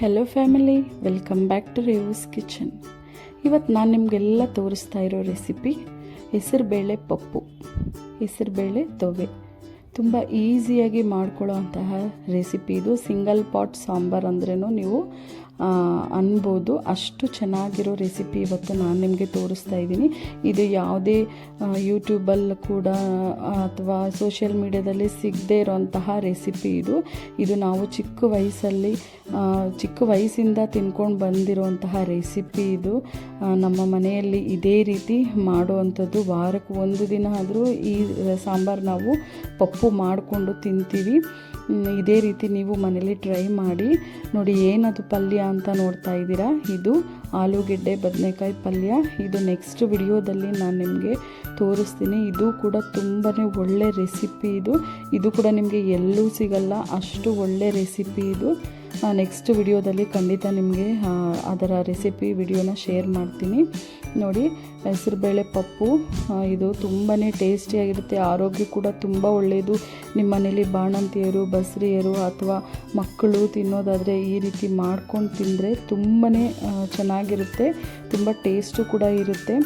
Hello family welcome back to Revu's kitchen ಇವತ್ತು ನಾನು ನಿಮಗೆಲ್ಲ ತೋರಿಸ್ತಾ ಇರೋ ರೆಸಿಪಿ ಹೆಸರುಬೇಳೆ ಪಪ್ಪು. ಹೆಸರುಬೇಳೆ ತೊವೆ. ತುಂಬ ಈಸಿಯಾಗಿ ಮಾಡ್ಕೊಳ್ಳೋ ಅಂತಹ ರೆಸಿಪಿ ಇದು. ಸಿಂಗಲ್ ಪಾಟ್ ಸಾಂಬಾರ್ ಅಂದ್ರೂ ನೀವು ಅನ್ಬೋದು. ಅಷ್ಟು ಚೆನ್ನಾಗಿರೋ ರೆಸಿಪಿ ಇವತ್ತು ನಾನು ನಿಮಗೆ ತೋರಿಸ್ತಾ ಇದ್ದೀನಿ. ಇದು ಯಾವುದೇ ಯೂಟ್ಯೂಬಲ್ಲಿ ಕೂಡ ಅಥವಾ ಸೋಷಿಯಲ್ ಮೀಡ್ಯಾದಲ್ಲಿ ಸಿಗದೇ ಇರೋಂತಹ ರೆಸಿಪಿ ಇದು. ಇದು ನಾವು ಚಿಕ್ಕ ವಯಸ್ಸಲ್ಲಿ ಚಿಕ್ಕ ವಯಸ್ಸಿಂದ ತಿನ್ಕೊಂಡು ಬಂದಿರುವಂತಹ ರೆಸಿಪಿ ಇದು. ನಮ್ಮ ಮನೆಯಲ್ಲಿ ಇದೇ ರೀತಿ ಮಾಡುವಂಥದ್ದು. ವಾರಕ್ಕೆ ಒಂದು ದಿನ ಆದರೂ ಈ ಸಾಂಬಾರು ನಾವು ಪಪ್ಪು ಮಾಡಿಕೊಂಡು ತಿಂತೀವಿ. ಇದೇ ರೀತಿ ನೀವು ಮನೇಲಿ ಟ್ರೈ ಮಾಡಿ ನೋಡಿ ಏನದು ಪಲ್ಯ ಅಂತ ನೋಡ್ತಾ ಇದ್ದೀರಾ? ಇದು ಆಲೂಗೆಡ್ಡೆ ಬದನೆಕಾಯಿ ಪಲ್ಯ. ಇದು ನೆಕ್ಸ್ಟ್ ವಿಡಿಯೋದಲ್ಲಿ ನಾನು ನಿಮಗೆ ತೋರಿಸ್ತೀನಿ. ಇದು ಕೂಡ ತುಂಬಾ ಒಳ್ಳೆ ರೆಸಿಪಿ ಇದು. ಇದು ಕೂಡ ನಿಮಗೆ ಎಲ್ಲೂ ಸಿಗಲ್ಲ. ಅಷ್ಟು ಒಳ್ಳೆ ರೆಸಿಪಿ ಇದು. ನೆಕ್ಸ್ಟ್ ವಿಡಿಯೋದಲ್ಲಿ ಖಂಡಿತ ನಿಮಗೆ ಅದರ ರೆಸಿಪಿ ವಿಡಿಯೋನ ಶೇರ್ ಮಾಡ್ತೀನಿ. ನೋಡಿ ಹೆಸರುಬೇಳೆ ಪಪ್ಪು ಇದು ತುಂಬಾ ಟೇಸ್ಟಿಯಾಗಿರುತ್ತೆ ಆರೋಗ್ಯ ಕೂಡ ತುಂಬ ಒಳ್ಳೆಯದು ನಿಮ್ಮ ಮನೇಲಿ ಬಾಣಂತಿಯರು, ಬಸ್ರಿಯರು ಅಥವಾ ಮಕ್ಕಳು ತಿನ್ನೋದಾದರೆ ಈ ರೀತಿ ಮಾಡ್ಕೊಂಡು ತಿಂದರೆ ತುಂಬಾ ಚೆನ್ನಾಗಿರುತ್ತೆ, ತುಂಬ ಟೇಸ್ಟು ಕೂಡ ಇರುತ್ತೆ.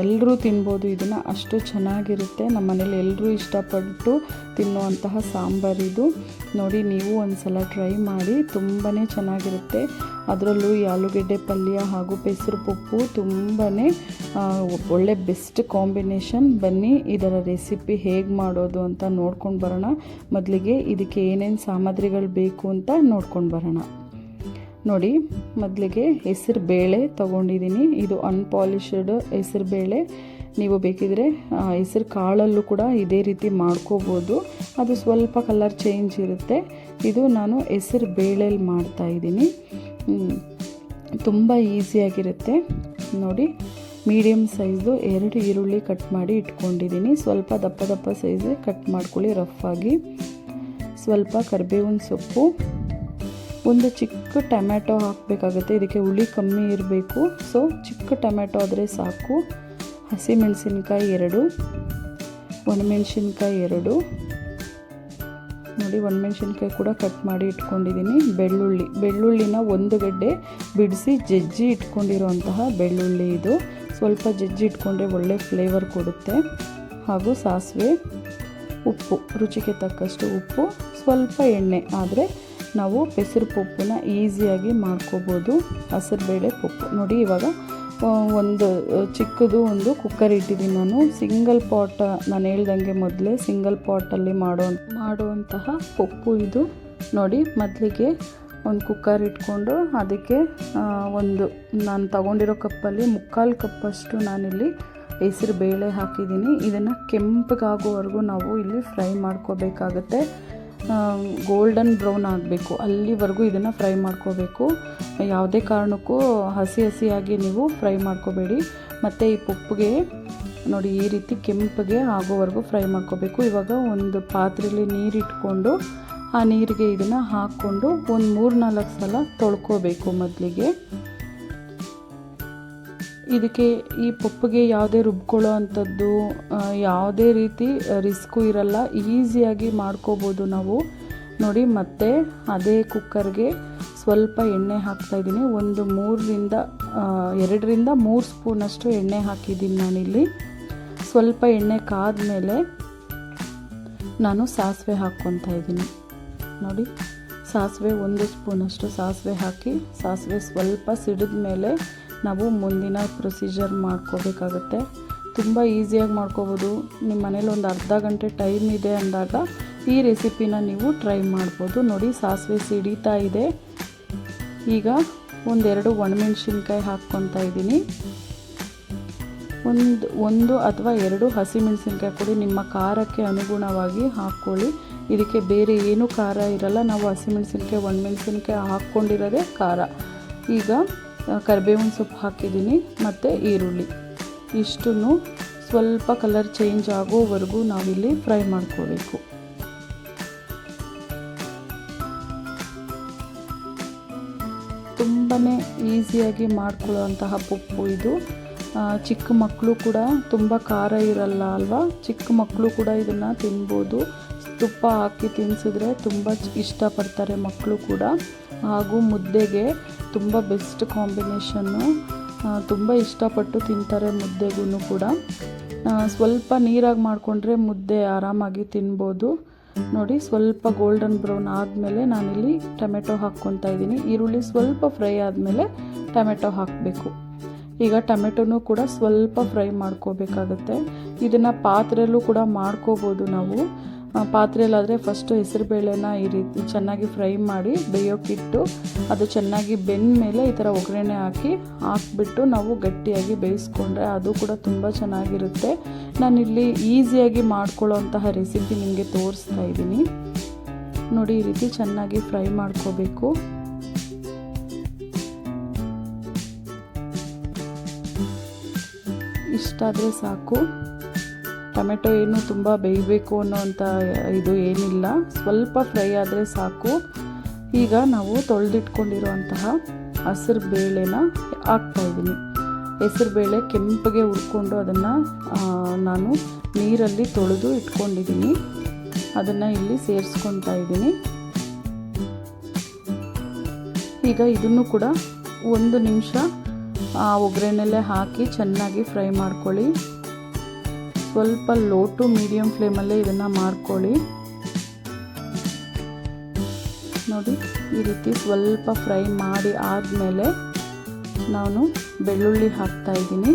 ಎಲ್ಲರೂ ತಿನ್ಬೋದು. ಇದನ್ನು ಅಷ್ಟು ಚೆನ್ನಾಗಿರುತ್ತೆ. ನಮ್ಮ ಮನೇಲಿ ಎಲ್ಲರೂ ಇಷ್ಟಪಟ್ಟು ತಿನ್ನುವಂತಹ ಸಾಂಬಾರಿದು ನೋಡಿ, ನೀವು ಒಂದು ಸಲ ಟ್ರೈ ಮಾಡಿ ತುಂಬಾ ಚೆನ್ನಾಗಿರುತ್ತೆ. ಅದರಲ್ಲೂ ಈ ಆಲೂಗೆಡ್ಡೆ ಪಲ್ಯ ಹಾಗೂ ಪೆಸರು ಪಪ್ಪು ತುಂಬಾ ಒಳ್ಳೆ ಬೆಸ್ಟ್ ಕಾಂಬಿನೇಷನ್. ಬನ್ನಿ, ಇದರ ರೆಸಿಪಿ ಹೇಗೆ ಮಾಡೋದು ಅಂತ ನೋಡ್ಕೊಂಡು ಬರೋಣ. ಮೊದಲಿಗೆ ಇದಕ್ಕೆ ಏನೇನು ಸಾಮಗ್ರಿಗಳು ಬೇಕು ಅಂತ ನೋಡ್ಕೊಂಡು ಬರೋಣ. ನೋಡಿ, ಮೊದಲಿಗೆ ಹೆಸರು ಬೇಳೆ ತೊಗೊಂಡಿದ್ದೀನಿ. ಇದು ಅನ್ಪಾಲಿಶ್ಡ್ ಹೆಸರು ಬೇಳೆ. ನೀವು ಬೇಕಿದ್ರೆ ಹೆಸರು ಕಾಳಲ್ಲೂ ಕೂಡ ಇದೇ ರೀತಿ ಮಾಡ್ಕೋಬೋದು. ಅದು ಸ್ವಲ್ಪ ಕಲರ್ ಚೇಂಜ್ ಇರುತ್ತೆ. ಇದು ನಾನು ಹೆಸರು ಬೇಳೆಲಿ ಮಾಡ್ತಾ ಇದ್ದೀನಿ. ತುಂಬ ಈಸಿಯಾಗಿರುತ್ತೆ ನೋಡಿ ಮೀಡಿಯಮ್ ಸೈಜು ಎರಡು ಈರುಳ್ಳಿ ಕಟ್ ಮಾಡಿ ಇಟ್ಕೊಂಡಿದ್ದೀನಿ. ಸ್ವಲ್ಪ ದಪ್ಪ ದಪ್ಪ ಸೈಜೇ ಕಟ್ ಮಾಡ್ಕೊಳ್ಳಿ ರಫ್ ಆಗಿ. ಸ್ವಲ್ಪ ಕರಿಬೇವಿನ ಸೊಪ್ಪು. ಒಂದು ಚಿಕ್ಕ ಟೊಮ್ಯಾಟೊ ಹಾಕಬೇಕಾಗುತ್ತೆ. ಇದಕ್ಕೆ ಹುಳಿ ಕಮ್ಮಿ ಇರಬೇಕು. ಸೊ ಚಿಕ್ಕ ಟೊಮ್ಯಾಟೊ ಆದರೆ ಸಾಕು. ಹಸಿಮೆಣಸಿನ್ಕಾಯಿ ಎರಡು, ಒಣಮೆಣಸಿನ್ಕಾಯಿ ಎರಡು. ನೋಡಿ, ಒಣಮೆಣಸಿನ್ಕಾಯಿ ಕೂಡ ಕಟ್ ಮಾಡಿ ಇಟ್ಕೊಂಡಿದ್ದೀನಿ. ಬೆಳ್ಳುಳ್ಳಿ, ಬೆಳ್ಳುಳ್ಳಿನ ಒಂದು ಗಡ್ಡೆ ಬಿಡಿಸಿ ಜಜ್ಜಿ ಇಟ್ಕೊಂಡಿರುವಂತಹ ಬೆಳ್ಳುಳ್ಳಿ ಇದು. ಸ್ವಲ್ಪ ಜಜ್ಜಿ ಇಟ್ಕೊಂಡ್ರೆ ಒಳ್ಳೆ ಫ್ಲೇವರ್ ಕೊಡುತ್ತೆ. ಹಾಗೂ ಸಾಸಿವೆ ಉಪ್ಪು, ರುಚಿಗೆ ತಕ್ಕಷ್ಟು ಉಪ್ಪು. ಸ್ವಲ್ಪ ಎಣ್ಣೆ ಆದರೆ ನಾವು ಪೆಸರು ಪಪ್ಪನ್ನ ಈಸಿಯಾಗಿ ಮಾಡ್ಕೋಬೋದು. ಹಸಿರುಬೇಳೆ ಪಪ್ಪು. ನೋಡಿ ಇವಾಗ ಒಂದು ಚಿಕ್ಕದು ಒಂದು ಕುಕ್ಕರ್ ಇಟ್ಟಿದ್ದೀನಿ ನಾನು. ಸಿಂಗಲ್ ಪಾಟ್, ನಾನು ಹೇಳ್ದಂಗೆ ಮೊದಲೇ ಸಿಂಗಲ್ ಪಾಟಲ್ಲಿ ಮಾಡೋ, ಮಾಡುವಂತಹ ಪಪ್ಪು ಇದು. ನೋಡಿ, ಮೊದಲಿಗೆ ಒಂದು ಕುಕ್ಕರ್ ಇಟ್ಕೊಂಡು ಅದಕ್ಕೆ ಒಂದು, ನಾನು ತಗೊಂಡಿರೋ ಕಪ್ಪಲ್ಲಿ ಮುಕ್ಕಾಲು ಕಪ್ಪಷ್ಟು ನಾನಿಲ್ಲಿ ಹೆಸರು ಬೇಳೆ ಹಾಕಿದ್ದೀನಿ. ಇದನ್ನು ಕೆಂಪಗಾಗೋವರೆಗೂ ನಾವು ಇಲ್ಲಿ ಫ್ರೈ ಮಾಡ್ಕೋಬೇಕಾಗತ್ತೆ. ಗೋಲ್ಡನ್ ಬ್ರೌನ್ ಆಗಬೇಕು. ಅಲ್ಲಿವರೆಗೂ ಇದನ್ನು ಫ್ರೈ ಮಾಡ್ಕೋಬೇಕು. ಯಾವುದೇ ಕಾರಣಕ್ಕೂ ಹಸಿ ಹಸಿಯಾಗಿ ನೀವು ಫ್ರೈ ಮಾಡ್ಕೋಬೇಡಿ. ಮತ್ತು ಈ ಪುಪ್ಪಿಗೆ, ನೋಡಿ ಈ ರೀತಿ ಕೆಂಪಗೆ ಆಗೋವರೆಗೂ ಫ್ರೈ ಮಾಡ್ಕೋಬೇಕು. ಇವಾಗ ಒಂದು ಪಾತ್ರೆಯಲ್ಲಿ ನೀರಿಟ್ಕೊಂಡು, ಆ ನೀರಿಗೆ ಇದನ್ನು ಹಾಕ್ಕೊಂಡು ಒಂದು ಮೂರು ನಾಲ್ಕು ಸಲ ತೊಳ್ಕೋಬೇಕು ಮೊದಲಿಗೆ. ಇದಕ್ಕೆ ಈ ಪಪ್ಪುಗೆ ಯಾವುದೇ ರುಬ್ಕೊಳ್ಳೋ ಅಂಥದ್ದು ಯಾವುದೇ ರೀತಿ ರಿಸ್ಕು ಇರಲ್ಲ. ಈಸಿಯಾಗಿ ಮಾಡ್ಕೋಬೋದು ನಾವು. ನೋಡಿ, ಮತ್ತೆ ಅದೇ ಕುಕ್ಕರ್ಗೆ ಸ್ವಲ್ಪ ಎಣ್ಣೆ ಹಾಕ್ತಾಯಿದ್ದೀನಿ ಒಂದು ಮೂರರಿಂದ ಎರಡರಿಂದ ಮೂರು ಸ್ಪೂನಷ್ಟು ಎಣ್ಣೆ ಹಾಕಿದ್ದೀನಿ ನಾನಿಲ್ಲಿ. ಸ್ವಲ್ಪ ಎಣ್ಣೆ ಕಾದ ಮೇಲೆ ನಾನು ಸಾಸಿವೆ ಹಾಕ್ಕೊತಾ ಇದ್ದೀನಿ. ನೋಡಿ, ಸಾಸಿವೆ ಒಂದು ಸ್ಪೂನಷ್ಟು ಸಾಸಿವೆ ಹಾಕಿ, ಸಾಸಿವೆ ಸ್ವಲ್ಪ ಸಿಡಿದ ಮೇಲೆ ನಾವು ಮುಂದಿನ ಪ್ರೊಸೀಜರ್ ಮಾಡ್ಕೋಬೇಕಾಗುತ್ತೆ. ತುಂಬ ಈಸಿಯಾಗಿ ಮಾಡ್ಕೋಬೋದು. ನಿಮ್ಮ ಮನೇಲಿ ಒಂದು ಅರ್ಧ ಗಂಟೆ ಟೈಮ್ ಇದೆ ಅಂದಾಗ ಈ ರೆಸಿಪಿನ ನೀವು ಟ್ರೈ ಮಾಡ್ಬೋದು. ನೋಡಿ, ಸಾಸಿವೆ ಸಿಡಿತಾ ಇದೆ. ಈಗ ಒಂದೆರಡು ಒಣಮೆಣ್ಸಿನ್ಕಾಯಿ ಹಾಕ್ಕೊತಾ ಇದ್ದೀನಿ. ಒಂದು ಒಂದು ಅಥವಾ ಎರಡು ಹಸಿಮೆಣಸಿನ್ಕಾಯಿ ಕೊಡಿ. ನಿಮ್ಮ ಖಾರಕ್ಕೆ ಅನುಗುಣವಾಗಿ ಹಾಕ್ಕೊಳ್ಳಿ. ಇದಕ್ಕೆ ಬೇರೆ ಏನೂ ಖಾರ ಇರಲ್ಲ. ನಾವು ಹಸಿಮೆಣಸಿನ್ಕಾಯಿ, ಒಣಮೆಣಸಿನ್ಕಾಯಿ ಹಾಕ್ಕೊಂಡಿರೋದೇ ಖಾರ. ಈಗ ಕರಿಬೇವಿನ ಸೊಪ್ಪು ಹಾಕಿದ್ದೀನಿ, ಮತ್ತು ಈರುಳ್ಳಿ. ಇಷ್ಟನ್ನು ಸ್ವಲ್ಪ ಕಲರ್ ಚೇಂಜ್ ಆಗೋವರೆಗೂ ನಾವಿಲ್ಲಿ ಫ್ರೈ ಮಾಡ್ಕೋಬೇಕು. ತುಂಬಾ ಈಸಿಯಾಗಿ ಮಾಡ್ಕೊಳ್ಳುವಂತಹ ಪಪ್ಪು ಇದು. ಚಿಕ್ಕ ಮಕ್ಕಳು ಕೂಡ ತುಂಬ ಖಾರ ಇರಲ್ಲ ಅಲ್ವಾ? ಚಿಕ್ಕ ಮಕ್ಕಳು ಕೂಡ ಇದನ್ನು ತಿನ್ಬೋದು. ತುಪ್ಪ ಹಾಕಿ ತಿನ್ಸಿದ್ರೆ ತುಂಬ ಇಷ್ಟಪಡ್ತಾರೆ ಮಕ್ಕಳು ಕೂಡ. ಹಾಗೂ ಮುದ್ದೆಗೆ ತುಂಬ ಬೆಸ್ಟ್ ಕಾಂಬಿನೇಷನ್ನು ತುಂಬ ಇಷ್ಟಪಟ್ಟು ತಿಂತಾರೆ ಮುದ್ದೆಗೂ ಕೂಡ. ಸ್ವಲ್ಪ ನೀರಾಗಿ ಮಾಡಿಕೊಂಡ್ರೆ ಮುದ್ದೆ ಆರಾಮಾಗಿ ತಿನ್ಬೋದು. ನೋಡಿ, ಸ್ವಲ್ಪ ಗೋಲ್ಡನ್ ಬ್ರೌನ್ ಆದಮೇಲೆ ನಾನಿಲ್ಲಿ ಟೊಮೆಟೊ ಹಾಕ್ಕೊತಾ ಇದ್ದೀನಿ. ಈರುಳ್ಳಿ ಸ್ವಲ್ಪ ಫ್ರೈ ಆದಮೇಲೆ ಟೊಮೆಟೊ ಹಾಕಬೇಕು. ಈಗ ಟೊಮೆಟೊನೂ ಕೂಡ ಸ್ವಲ್ಪ ಫ್ರೈ ಮಾಡ್ಕೋಬೇಕಾಗತ್ತೆ. ಇದನ್ನು ಪಾತ್ರೆಯಲ್ಲೂ ಕೂಡ ಮಾಡ್ಕೋಬೋದು ನಾವು. ಪಾತ್ರೆಯಲ್ಲಾದರೆ ಫಸ್ಟು ಹೆಸರುಬೇಳೆನ ಈ ರೀತಿ ಚೆನ್ನಾಗಿ ಫ್ರೈ ಮಾಡಿ ಬೇಯೋಕ್ಕಿಟ್ಟು ಅದು ಚೆನ್ನಾಗಿ ಬೆಂದ ಮೇಲೆ ಈ ಥರ ಒಗ್ಗರಣೆ ಹಾಕಿ ಹಾಕ್ಬಿಟ್ಟು ನಾವು ಗಟ್ಟಿಯಾಗಿ ಬೇಯಿಸ್ಕೊಂಡ್ರೆ ಅದು ಕೂಡ ತುಂಬ ಚೆನ್ನಾಗಿರುತ್ತೆ. ನಾನಿಲ್ಲಿ ಈಸಿಯಾಗಿ ಮಾಡ್ಕೊಳ್ಳೋಂತಹ ರೆಸಿಪಿ ನಿಮಗೆ ತೋರಿಸ್ತಾ ಇದ್ದೀನಿ. ನೋಡಿ, ಈ ರೀತಿ ಚೆನ್ನಾಗಿ ಫ್ರೈ ಮಾಡ್ಕೋಬೇಕು. ಇಷ್ಟಾದರೆ ಸಾಕು. ಟೊಮೆಟೊ ಏನು ತುಂಬ ಬೇಯಬೇಕು ಅನ್ನೋವಂಥ ಇದು ಏನಿಲ್ಲ. ಸ್ವಲ್ಪ ಫ್ರೈ ಆದರೆ ಸಾಕು. ಈಗ ನಾವು ತೊಳೆದಿಟ್ಕೊಂಡಿರುವಂತಹ ಹಸಿರು ಬೇಳೆನ ಹಾಕ್ತಾಯಿದ್ದೀನಿ ಹೆಸರು ಬೇಳೆ ಕೆಂಪಗೆ ಹುರ್ಕೊಂಡು ಅದನ್ನು ನಾನು ನೀರಲ್ಲಿ ತೊಳೆದು ಇಟ್ಕೊಂಡಿದ್ದೀನಿ. ಅದನ್ನು ಇಲ್ಲಿ ಸೇರಿಸ್ಕೊತಾ ಇದ್ದೀನಿ. ಈಗ ಇದನ್ನು ಕೂಡ ಒಂದು ನಿಮಿಷ, ಆ ಒಗ್ಗರಣೆಲ್ಲೇ ಹಾಕಿ ಚೆನ್ನಾಗಿ ಫ್ರೈ ಮಾಡ್ಕೊಳ್ಳಿ. ಸ್ವಲ್ಪ ಲೋ ಟು ಮೀಡಿಯಮ್ ಫ್ಲೇಮಲ್ಲೇ ಇದನ್ನು ಮಾಡ್ಕೊಳ್ಳಿ. ನೋಡಿ, ಈ ರೀತಿ ಸ್ವಲ್ಪ ಫ್ರೈ ಮಾಡಿ ಆದಮೇಲೆ ನಾನು ಬೆಳ್ಳುಳ್ಳಿ ಹಾಕ್ತಾ ಇದ್ದೀನಿ.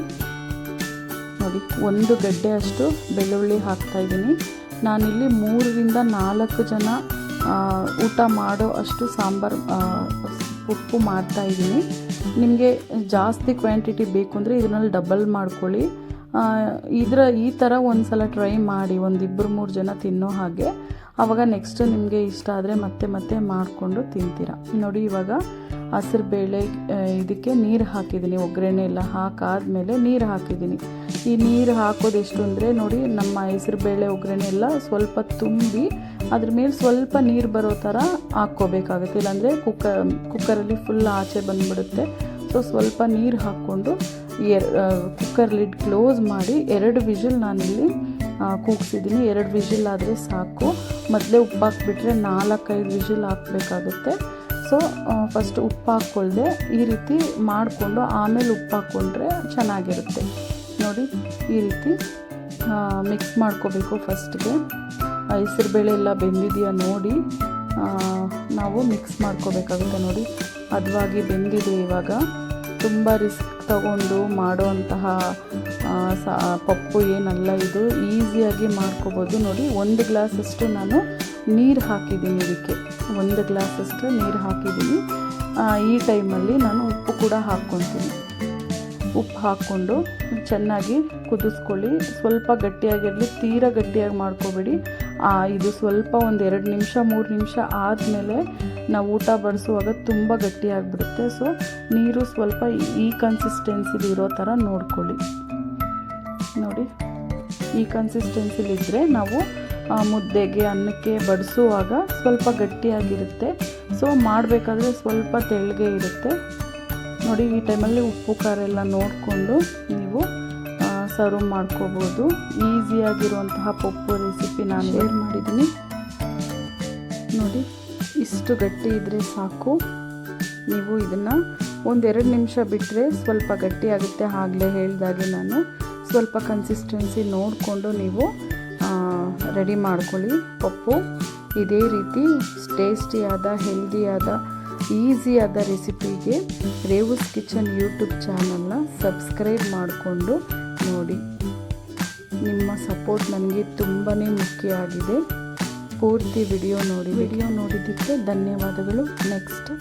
ನೋಡಿ, ಒಂದು ಗಡ್ಡೆ ಅಷ್ಟು ಬೆಳ್ಳುಳ್ಳಿ ಹಾಕ್ತಾ ಇದ್ದೀನಿ. ನಾನಿಲ್ಲಿ ಮೂರರಿಂದ ನಾಲ್ಕು ಜನ ಊಟ ಮಾಡೋ ಅಷ್ಟು ಸಾಂಬಾರು ಉಪ್ಪು ಮಾಡ್ತಾ ಇದ್ದೀನಿ. ನಿಮಗೆ ಜಾಸ್ತಿ ಕ್ವಾಂಟಿಟಿ ಬೇಕು ಅಂದರೆ ಇದರಲ್ಲಿ ಡಬಲ್ ಮಾಡ್ಕೊಳ್ಳಿ. ಇದರ ಈ ಥರ ಒಂದು ಸಲ ಟ್ರೈ ಮಾಡಿ ಒಂದಿಬ್ಬರು ಮೂರು ಜನ ತಿನ್ನೋ ಹಾಗೆ. ಆವಾಗ ನೆಕ್ಸ್ಟ್ ನಿಮಗೆ ಇಷ್ಟ ಆದರೆ ಮತ್ತೆ ಮತ್ತೆ ಮಾಡಿಕೊಂಡು ತಿಂತೀರ. ನೋಡಿ ಇವಾಗ ಹಸಿರು ಬೇಳೆ ಇದಕ್ಕೆ ನೀರು ಹಾಕಿದ್ದೀನಿ, ಒಗ್ಗರಣೆ ಎಲ್ಲ ಹಾಕಾದಮೇಲೆ ನೀರು ಹಾಕಿದ್ದೀನಿ. ಈ ನೀರು ಹಾಕೋದು ಎಷ್ಟು ಅಂದರೆ ನೋಡಿ ನಮ್ಮ ಹೆಸರು ಬೇಳೆ, ಒಗ್ಗರಣೆ ಎಲ್ಲ ಸ್ವಲ್ಪ ತುಂಬಿ ಅದ್ರ ಮೇಲೆ ಸ್ವಲ್ಪ ನೀರು ಬರೋ ಥರ ಹಾಕ್ಕೋಬೇಕಾಗುತ್ತೆ. ಇಲ್ಲಾಂದರೆ ಕುಕ್ಕರ್ ಕುಕ್ಕರಲ್ಲಿ ಫುಲ್ ಆಚೆ ಬಂದುಬಿಡುತ್ತೆ. ಸೊ ಸ್ವಲ್ಪ ನೀರು ಹಾಕ್ಕೊಂಡು ಕುಕ್ಕರ್ ಲಿಡ್ ಕ್ಲೋಸ್ ಮಾಡಿ ಎರಡು ವಿಷಲ್ ನಾನಿಲ್ಲಿ ಕೂಗಿಸಿದ್ದೀನಿ. ಎರಡು ವಿಷಲ್ ಆದರೆ ಸಾಕು. ಮೊದಲೇ ಉಪ್ಪು ಹಾಕ್ಬಿಟ್ರೆ ನಾಲ್ಕೈದು ವಿಷಲ್ ಹಾಕಬೇಕಾಗುತ್ತೆ. ಸೊ ಫಸ್ಟ್ ಉಪ್ಪು ಹಾಕ್ಕೊಳ್ದೆ ಈ ರೀತಿ ಮಾಡಿಕೊಂಡು ಆಮೇಲೆ ಉಪ್ಪು ಹಾಕ್ಕೊಂಡ್ರೆ ಚೆನ್ನಾಗಿರುತ್ತೆ. ನೋಡಿ, ಈ ರೀತಿ ಮಿಕ್ಸ್ ಮಾಡ್ಕೋಬೇಕು ಫಸ್ಟ್ಗೆ ಹೆಸರುಬೇಳೆ ಎಲ್ಲ ಬೆಂದಿದೆಯಾ ನೋಡಿ. ನಾವು ಮಿಕ್ಸ್ ಮಾಡ್ಕೋಬೇಕಾಗುತ್ತೆ ನೋಡಿ. ಹದವಾಗಿ ಬೆಂದಿದೆ ಇವಾಗ. ತುಂಬ ರಿಸ್ಕ್ ತಗೊಂಡು ಮಾಡುವಂತಹ ಸಾ, ಪಪ್ಪು ಏನಲ್ಲ ಇದು. ಈಸಿಯಾಗಿ ಮಾಡ್ಕೋಬೋದು. ನೋಡಿ, ಒಂದು ಗ್ಲಾಸಷ್ಟು ನಾನು ನೀರು ಹಾಕಿದ್ದೀನಿ ಇದಕ್ಕೆ. ಒಂದು ಗ್ಲಾಸಷ್ಟು ನೀರು ಹಾಕಿದ್ದೀನಿ. ಈ ಟೈಮಲ್ಲಿ ನಾನು ಉಪ್ಪು ಕೂಡ ಹಾಕ್ಕೊತೀನಿ. ಉಪ್ಪು ಹಾಕ್ಕೊಂಡು ಚೆನ್ನಾಗಿ ಕುದಿಸ್ಕೊಳ್ಳಿ. ಸ್ವಲ್ಪ ಗಟ್ಟಿಯಾಗಿರಲಿ, ತೀರಾ ಗಟ್ಟಿಯಾಗಿ ಮಾಡ್ಕೋಬೇಡಿ. ಇದು ಸ್ವಲ್ಪ ಒಂದು ಎರಡು ನಿಮಿಷ, ಮೂರು ನಿಮಿಷ ಆದಮೇಲೆ ನಾವು ಊಟ ಬಡಿಸುವಾಗ ತುಂಬ ಗಟ್ಟಿಯಾಗಿಬಿಡುತ್ತೆ. ಸೊ ನೀರು ಸ್ವಲ್ಪ ಈ ಕನ್ಸಿಸ್ಟೆನ್ಸಿಲಿ ಇರೋ ಥರ ನೋಡ್ಕೊಳ್ಳಿ. ನೋಡಿ ಈ ಕನ್ಸಿಸ್ಟೆನ್ಸಿಲಿದ್ದರೆ ನಾವು ಮುದ್ದೆಗೆ ಅನ್ನಕ್ಕೆ ಬಡಿಸುವಾಗ ಸ್ವಲ್ಪ ಗಟ್ಟಿಯಾಗಿರುತ್ತೆ. ಸೊ ಮಾಡಬೇಕಾದ್ರೆ ಸ್ವಲ್ಪ ತೆಳ್ಳಗೆ ಇರುತ್ತೆ. ನೋಡಿ ಈ ಟೈಮಲ್ಲಿ ಉಪ್ಪು ಖಾರ ಎಲ್ಲ ನೋಡಿಕೊಂಡು ನೀವು ಸರ್ವ್ ಮಾಡ್ಕೋಬೋದು. ಈಸಿಯಾಗಿರುವಂತಹ ಪಪ್ಪು ರೆಸಿಪಿ ನಾನು ಶೇರ್ ಮಾಡಿದ್ದೀನಿ. ನೋಡಿ. ಇಷ್ಟು ಗಟ್ಟಿ ಇದ್ದರೆ ಸಾಕು. ನೀವು ಇದನ್ನು ಒಂದೆರಡು ನಿಮಿಷ ಬಿಟ್ಟರೆ ಸ್ವಲ್ಪ ಗಟ್ಟಿ ಆಗುತ್ತೆ ಆಗಲೇ ಹೇಳಿದಾಗೆ ನಾನು. ಸ್ವಲ್ಪ ಕನ್ಸಿಸ್ಟೆನ್ಸಿ ನೋಡಿಕೊಂಡು ನೀವು ರೆಡಿ ಮಾಡ್ಕೊಳ್ಳಿ ಪಪ್ಪು. ಇದೇ ರೀತಿ ಟೇಸ್ಟಿಯಾದ ಹೆಲ್ದಿಯಾದ ಈಸಿಯಾದ ರೆಸಿಪಿಗೆ ರೇವೂಸ್ ಕಿಚನ್ ಯೂಟ್ಯೂಬ್ ಚಾನಲ್ನ ಸಬ್ಸ್ಕ್ರೈಬ್ ಮಾಡಿಕೊಂಡು ನೋಡಿ. ನಿಮ್ಮ ಸಪೋರ್ಟ್ ನನಗೆ ತುಂಬಾ ಮುಖ್ಯ ಆಗಿದೆ. ಪೂರ್ತಿ ವಿಡಿಯೋ ನೋಡಿ. ವಿಡಿಯೋ ನೋಡಿದ್ದಕ್ಕೆ ಧನ್ಯವಾದಗಳು. ನೆಕ್ಸ್ಟ್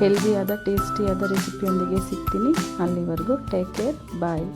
ಹೆಲ್ದಿಯಾದ ಟೇಸ್ಟಿಯಾದ ರೆಸಿಪಿಯೊಂದಿಗೆ ಸಿಗ್ತೀನಿ. ಅಲ್ಲಿವರೆಗೂ ಟೇಕ್ ಕೇರ್ ಬಾಯ್